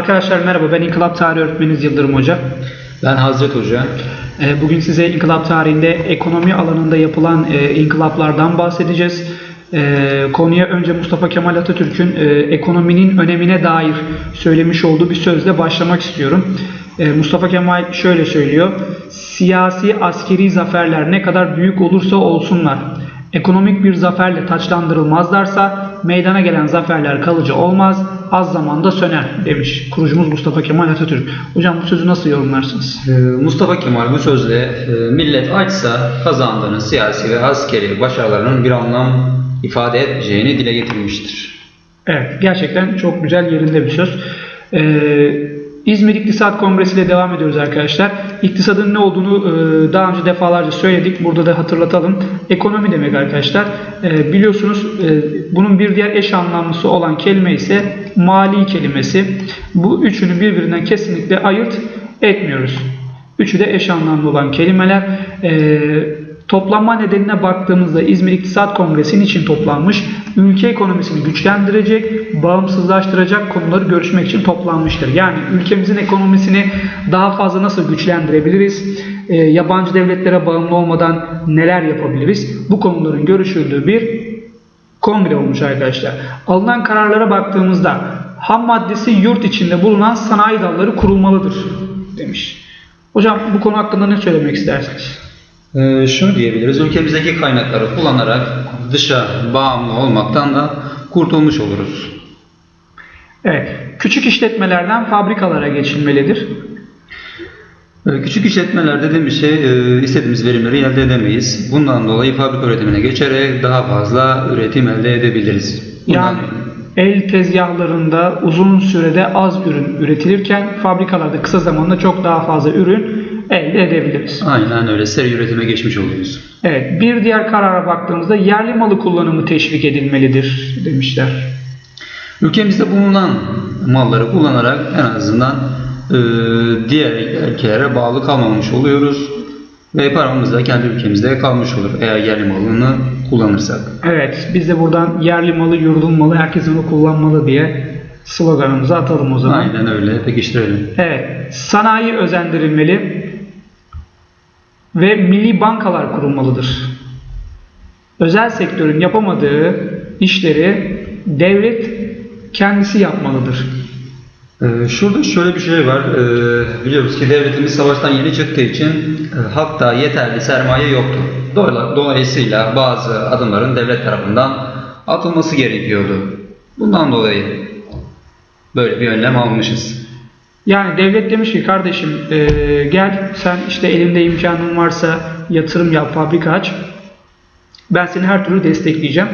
Arkadaşlar merhaba ben İnkılap Tarihi Öğretmeniniz Yıldırım Hoca. Ben Hazret Hoca. Ee, Bugün size inkılap tarihinde ekonomi alanında yapılan e, inkılaplardan bahsedeceğiz. Ee, Konuya önce Mustafa Kemal Atatürk'ün e, ekonominin önemine dair söylemiş olduğu bir sözle başlamak istiyorum. Ee, Mustafa Kemal şöyle söylüyor. Siyasi askeri zaferler ne kadar büyük olursa olsunlar. Ekonomik bir zaferle taçlandırılmazlarsa meydana gelen zaferler kalıcı olmaz, az zamanda söner demiş kurucumuz Mustafa Kemal Atatürk. Hocam bu sözü nasıl yorumlarsınız? Ee, Mustafa Kemal bu sözle e, millet açsa kazandığının siyasi ve askeri başarılarının bir anlam ifade etmeyeceğini dile getirmiştir. Evet, gerçekten çok güzel yerinde bir söz. Ee, İzmir İktisat Kongresi ile devam ediyoruz arkadaşlar. İktisadın ne olduğunu e, daha önce defalarca söyledik. Burada da hatırlatalım. Ekonomi demek arkadaşlar. E, biliyorsunuz e, bunun bir diğer eş anlamlısı olan kelime ise mali kelimesi. Bu üçünü birbirinden kesinlikle ayırt etmiyoruz. Üçü de eş anlamlı olan kelimeler. E, Toplanma nedenine baktığımızda İzmir İktisat Kongresi için toplanmış? Ülke ekonomisini güçlendirecek, bağımsızlaştıracak konuları görüşmek için toplanmıştır. Yani ülkemizin ekonomisini daha fazla nasıl güçlendirebiliriz? Ee, yabancı devletlere bağımlı olmadan neler yapabiliriz? Bu konuların görüşüldüğü bir kongre olmuş arkadaşlar. Alınan kararlara baktığımızda ham maddesi yurt içinde bulunan sanayi dalları kurulmalıdır demiş. Hocam bu konu hakkında ne söylemek istersiniz? Ee, şunu diyebiliriz, ülkemizdeki kaynakları kullanarak dışa bağımlı olmaktan da kurtulmuş oluruz. Evet, küçük işletmelerden fabrikalara geçilmelidir. Ee, Küçük işletmeler dediğimiz şey e, istediğimiz verimleri elde edemeyiz. Bundan dolayı fabrika üretimine geçerek daha fazla üretim elde edebiliriz. Bundan- Yani el tezgahlarında uzun sürede az ürün üretilirken fabrikalarda kısa zamanda çok daha fazla ürün elde edebiliriz. Aynen öyle. Seri üretime geçmiş oluyoruz. Evet, bir diğer karara baktığımızda yerli malı kullanımı teşvik edilmelidir demişler. Ülkemizde bulunan malları kullanarak en azından e, diğer ülkelere bağlı kalmamış oluyoruz. Ve paramız da kendi ülkemizde kalmış olur eğer yerli malını kullanırsak. Evet, biz de buradan yerli malı, yurdun malı, herkes onu kullanmalı diye sloganımızı atalım o zaman. Aynen öyle. Pekiştirelim. Evet, sanayi özendirilmeli ve milli bankalar kurulmalıdır. Özel sektörün yapamadığı işleri devlet kendisi yapmalıdır. Ee, şurada şöyle bir şey var. Ee, biliyoruz ki devletimiz savaştan yeni çıktığı için e, halkta yeterli sermaye yoktu. Dolayısıyla bazı adımların devlet tarafından atılması gerekiyordu. Bundan dolayı böyle bir önlem almışız. Yani devlet demiş ki kardeşim e, gel sen işte elinde imkanın varsa yatırım yap, fabrika aç. Ben seni her türlü destekleyeceğim.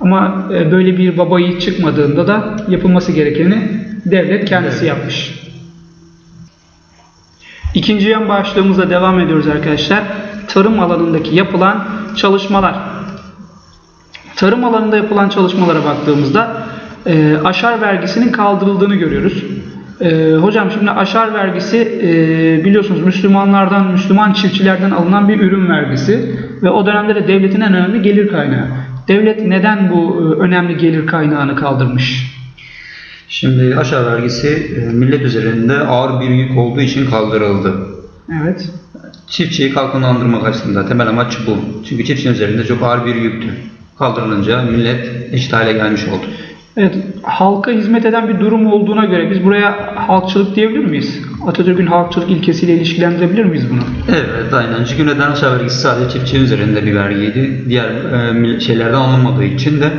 Ama e, böyle bir baba yiğit çıkmadığında da yapılması gerekeni devlet kendisi Evet. yapmış. İkinci yan başlığımıza devam ediyoruz arkadaşlar. Tarım alanındaki yapılan çalışmalar. Tarım alanında yapılan çalışmalara baktığımızda e, aşar vergisinin kaldırıldığını görüyoruz. E, hocam şimdi aşar vergisi e, biliyorsunuz Müslümanlardan, Müslüman çiftçilerden alınan bir ürün vergisi ve o dönemde de devletin en önemli gelir kaynağı. Devlet neden bu e, önemli gelir kaynağını kaldırmış? Şimdi aşağı vergisi e, millet üzerinde ağır bir yük olduğu için kaldırıldı. Evet. Çiftçiyi kalkınlandırmak açısından temel amaç bu. Çünkü çiftçinin üzerinde çok ağır bir yüktü. Kaldırılınca millet eşit hale gelmiş oldu. Evet, halka hizmet eden bir durum olduğuna göre biz buraya halkçılık diyebilir miyiz? Atatürk'ün halkçılık ilkesiyle ilişkilendirebilir miyiz bunu? Evet aynen. Çünkü neden aşağı vergisi sadece çiftçinin üzerinde bir vergiydi. Diğer e, şeylerden alınmadığı için de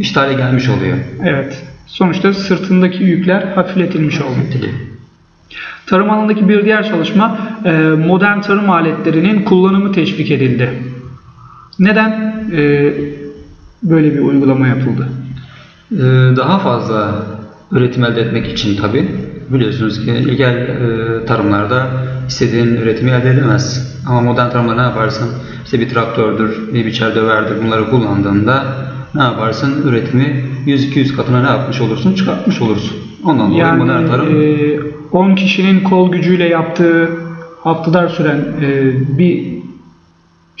eşit hale gelmiş oluyor. Evet. Sonuçta sırtındaki yükler hafifletilmiş oldu. Tarım alanındaki bir diğer çalışma e, modern tarım aletlerinin kullanımı teşvik edildi. Neden e, böyle bir uygulama yapıldı? Ee, daha fazla üretim elde etmek için tabi biliyorsunuz ki ilkel e, tarımlarda istediğin üretimi elde edemez. Ama modern tarımda ne yaparsın? İşte bir traktördür, bir biçer döverdir bunları kullandığında ne yaparsın? Üretimi 100-200 katına ne yapmış olursun? Çıkartmış olursun. Ondan dolayı modern tarım Yani e, 10 kişinin kol gücüyle yaptığı haftalar süren e, bir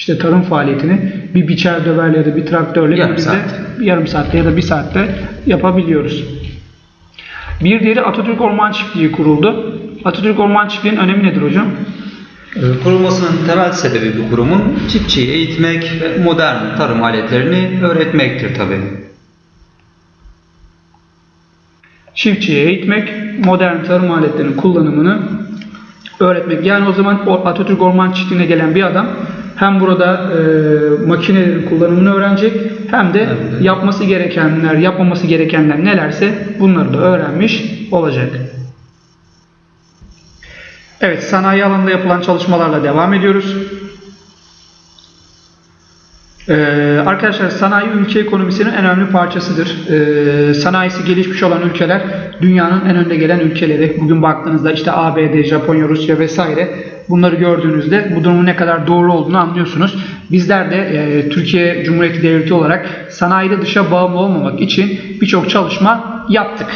işte tarım faaliyetini bir biçer döverle ya da bir traktörle Yarım saat. yarım saatte ya da bir saatte yapabiliyoruz. Bir diğeri Atatürk Orman Çiftliği kuruldu. Atatürk Orman Çiftliği'nin önemi nedir hocam? Ee, Kurulmasının temel sebebi bu kurumun çiftçiyi eğitmek ve modern tarım aletlerini öğretmektir tabi. Çiftçiye eğitmek, modern tarım aletlerinin kullanımını öğretmek. Yani o zaman Atatürk Orman Çiftliği'ne gelen bir adam hem burada e, makinelerin kullanımını öğrenecek hem de de- yapması gerekenler, yapmaması gerekenler nelerse bunları da öğrenmiş olacak. Evet, sanayi alanında yapılan çalışmalarla devam ediyoruz. Ee, arkadaşlar sanayi ülke ekonomisinin en önemli parçasıdır. Ee, sanayisi gelişmiş olan ülkeler dünyanın en önde gelen ülkeleri. Bugün baktığınızda işte ABD, Japonya, Rusya vesaire bunları gördüğünüzde bu durumun ne kadar doğru olduğunu anlıyorsunuz. Bizler de e, Türkiye Cumhuriyeti Devleti olarak sanayide dışa bağımlı olmamak için birçok çalışma yaptık.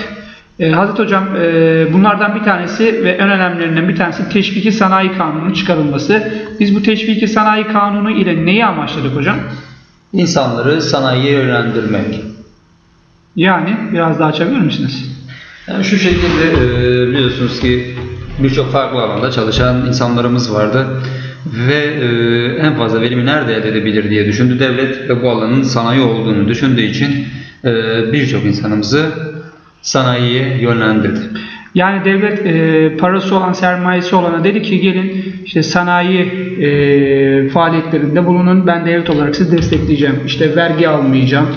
Ee, Hazret Hocam e, bunlardan bir tanesi ve en önemlilerinden bir tanesi Teşviki Sanayi Kanunu'nun çıkarılması. Biz bu Teşviki Sanayi Kanunu ile neyi amaçladık hocam? İnsanları sanayiye yönlendirmek. Yani biraz daha açabilir misiniz? Yani şu şekilde e, biliyorsunuz ki birçok farklı alanda çalışan insanlarımız vardı ve e, en fazla verimi nerede elde edebilir diye düşündü devlet ve bu alanın sanayi olduğunu düşündüğü için e, birçok insanımızı sanayiye yönlendirdi. Yani devlet e, parası olan, sermayesi olana dedi ki gelin işte sanayi e, faaliyetlerinde bulunun. Ben devlet olarak sizi destekleyeceğim. İşte vergi almayacağım.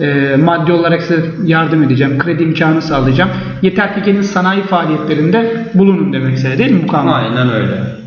E, maddi olarak size yardım edeceğim. Kredi imkanı sağlayacağım. Yeter ki gelin sanayi faaliyetlerinde bulunun demek istedi değil mi bu kanun? Aynen öyle.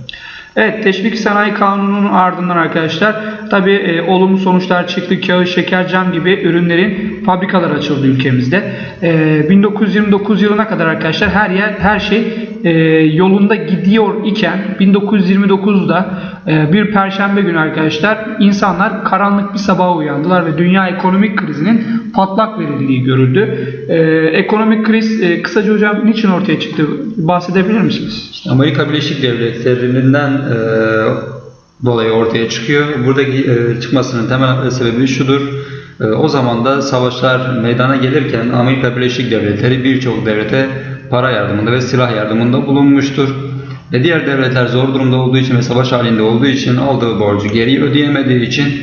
Evet, Teşvik Sanayi Kanunu'nun ardından arkadaşlar tabi e, olumlu sonuçlar çıktı. Kağıt, şeker, cam gibi ürünlerin fabrikalar açıldı ülkemizde. E, 1929 yılına kadar arkadaşlar her yer her şey e, yolunda gidiyor iken 1929'da e, bir perşembe günü arkadaşlar insanlar karanlık bir sabaha uyandılar ve dünya ekonomik krizinin patlak verildiği görüldü. E, ekonomik kriz kısaca hocam niçin ortaya çıktı? Bahsedebilir misiniz? İşte Amerika Birleşik Devletleri'nden dolayı ortaya çıkıyor. Buradaki çıkmasının temel sebebi şudur. O zaman da savaşlar meydana gelirken Amerika Birleşik Devletleri birçok devlete para yardımında ve silah yardımında bulunmuştur. Ve diğer devletler zor durumda olduğu için ve savaş halinde olduğu için aldığı borcu geri ödeyemediği için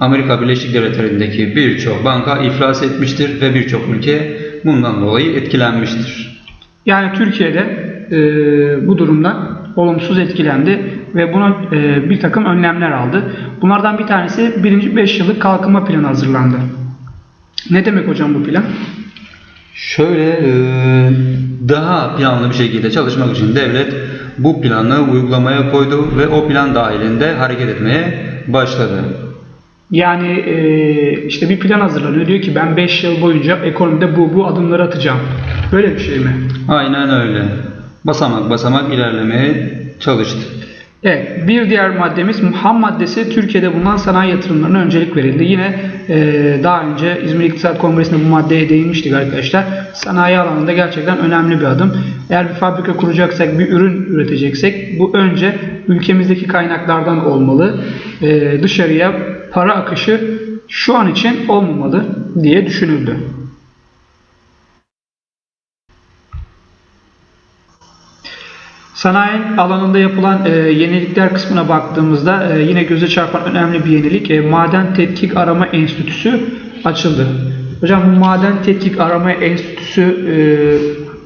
Amerika Birleşik Devletleri'ndeki birçok banka iflas etmiştir ve birçok ülke bundan dolayı etkilenmiştir. Yani Türkiye'de e, bu durumdan olumsuz etkilendi ve buna e, bir takım önlemler aldı. Bunlardan bir tanesi birinci 5 yıllık kalkınma planı hazırlandı. Ne demek hocam bu plan? Şöyle e, daha planlı bir şekilde çalışmak için devlet bu planı uygulamaya koydu ve o plan dahilinde hareket etmeye başladı. Yani e, işte bir plan hazırlanıyor. Diyor ki ben 5 yıl boyunca ekonomide bu bu adımları atacağım. Böyle bir şey mi? Aynen öyle. Basamak basamak ilerlemeye çalıştı. Evet, bir diğer maddemiz ham maddesi Türkiye'de bulunan sanayi yatırımlarına öncelik verildi. Yine e, daha önce İzmir İktisat Kongresi'nde bu maddeye değinmiştik arkadaşlar. Sanayi alanında gerçekten önemli bir adım. Eğer bir fabrika kuracaksak, bir ürün üreteceksek bu önce ülkemizdeki kaynaklardan olmalı. E, dışarıya para akışı şu an için olmamalı diye düşünüldü. Sanayi alanında yapılan e, yenilikler kısmına baktığımızda e, yine göze çarpan önemli bir yenilik e, Maden Tetkik Arama Enstitüsü açıldı. Hocam bu Maden Tetkik Arama Enstitüsü e,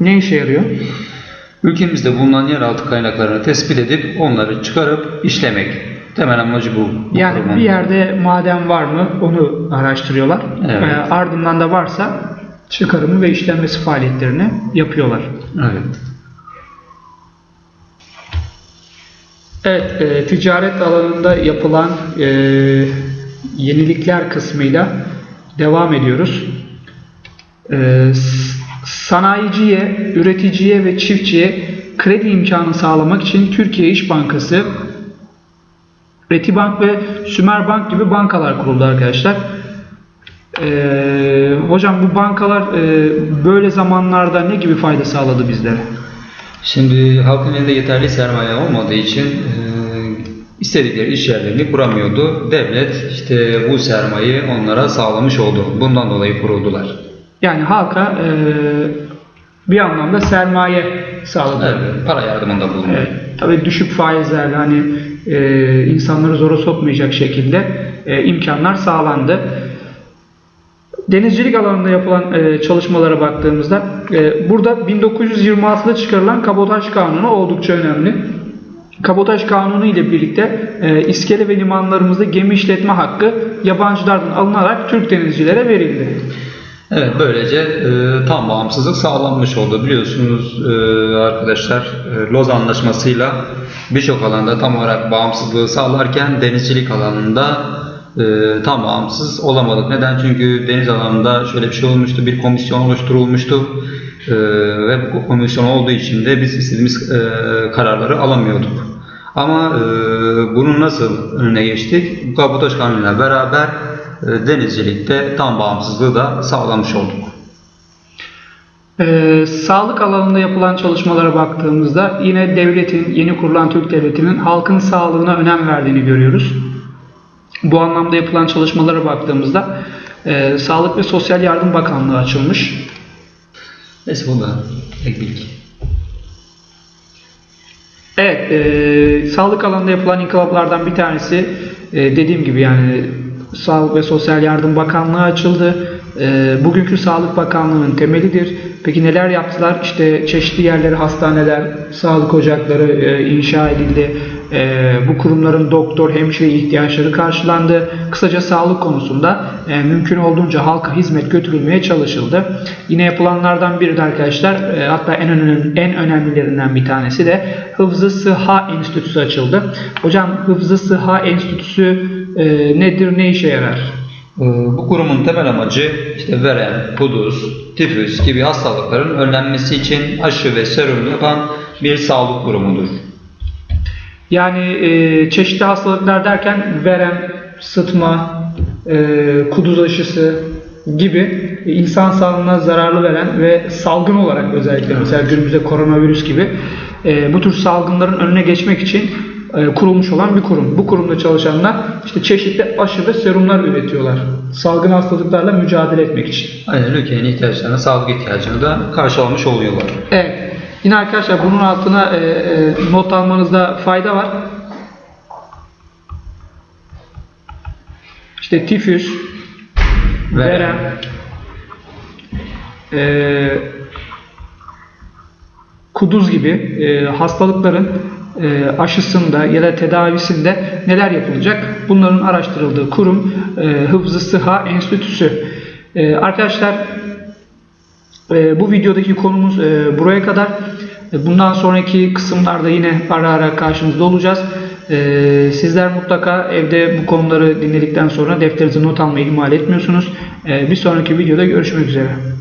ne işe yarıyor? Ülkemizde bulunan yeraltı kaynaklarını tespit edip onları çıkarıp işlemek. Temel amacı bu. bu Yani kurumun. bir yerde maden var mı onu araştırıyorlar. Evet. E, ardından da varsa çıkarımı ve işlenmesi faaliyetlerini yapıyorlar. Evet. Evet, e, ticaret alanında yapılan e, yenilikler kısmıyla devam ediyoruz. E, sanayiciye, üreticiye ve çiftçiye kredi imkanı sağlamak için Türkiye İş Bankası, Retibank ve Sümerbank gibi bankalar kuruldu arkadaşlar. E, hocam bu bankalar e, böyle zamanlarda ne gibi fayda sağladı bizlere? Şimdi halkın elinde yeterli sermaye olmadığı için e, istedikleri iş yerlerini kuramıyordu. Devlet işte bu sermayeyi onlara sağlamış oldu. Bundan dolayı kuruldular. Yani halka e, bir anlamda sermaye sağladı. Evet, para yardımında bulundu. Evet, tabii düşük faizlerle hani e, insanları zora sokmayacak şekilde e, imkanlar sağlandı. Denizcilik alanında yapılan e, çalışmalara baktığımızda e, burada 1926'da çıkarılan kabotaj kanunu oldukça önemli. Kabotaj kanunu ile birlikte e, iskele ve limanlarımızda gemi işletme hakkı yabancılardan alınarak Türk denizcilere verildi. Evet böylece e, tam bağımsızlık sağlanmış oldu. Biliyorsunuz e, arkadaşlar e, Loz Anlaşması'yla birçok alanda tam olarak bağımsızlığı sağlarken denizcilik alanında e, tam bağımsız olamadık. Neden? Çünkü deniz alanında şöyle bir şey olmuştu. Bir komisyon oluşturulmuştu. E, ve bu komisyon olduğu için de biz istediğimiz e, kararları alamıyorduk. Ama e, bunun nasıl önüne geçtik? Bu kabotaj kanunuyla beraber e, denizcilikte tam bağımsızlığı da sağlamış olduk. Ee, sağlık alanında yapılan çalışmalara baktığımızda yine devletin, yeni kurulan Türk Devleti'nin halkın sağlığına önem verdiğini görüyoruz. Bu anlamda yapılan çalışmalara baktığımızda e, Sağlık ve Sosyal Yardım Bakanlığı açılmış. Neyse bu da ek bilgi. Evet, e, sağlık alanında yapılan inkılaplardan bir tanesi e, dediğim gibi yani Sağlık ve Sosyal Yardım Bakanlığı açıldı. E, bugünkü Sağlık Bakanlığı'nın temelidir. Peki neler yaptılar? İşte çeşitli yerleri, hastaneler, sağlık ocakları e, inşa edildi. E, bu kurumların doktor, hemşire ihtiyaçları karşılandı. Kısaca sağlık konusunda e, mümkün olduğunca halka hizmet götürülmeye çalışıldı. Yine yapılanlardan biri de arkadaşlar, e, hatta en önemli, en önemlilerinden bir tanesi de Hıfzı Sıha Enstitüsü açıldı. Hocam Hıfzı Sıha Enstitüsü e, nedir, ne işe yarar? Ee, Bu kurumun temel amacı işte verem, kuduz, tifüs gibi hastalıkların önlenmesi için aşı ve serum yapan bir sağlık kurumudur. Yani e, çeşitli hastalıklar derken verem, sıtma, e, kuduz aşısı gibi insan sağlığına zararlı veren ve salgın olarak özellikle mesela günümüzde koronavirüs gibi e, bu tür salgınların önüne geçmek için e, kurulmuş olan bir kurum. Bu kurumda çalışanlar işte çeşitli aşı ve serumlar üretiyorlar. Salgın hastalıklarla mücadele etmek için. Aynen ülkenin ihtiyaçlarına, sağlık ihtiyacını da karşılamış oluyorlar. Evet. Yine arkadaşlar bunun altına e, e, not almanızda fayda var. İşte tifüs, verem, e, kuduz gibi e, hastalıkların e, aşısında ya da tedavisinde neler yapılacak? Bunların araştırıldığı kurum e, Hıfzı Sıha Enstitüsü. E, arkadaşlar e, bu videodaki konumuz e, buraya kadar. E, Bundan sonraki kısımlarda yine ara ara karşınızda olacağız. E, sizler mutlaka evde bu konuları dinledikten sonra defterinize not almayı ihmal etmiyorsunuz. Bir sonraki videoda görüşmek üzere.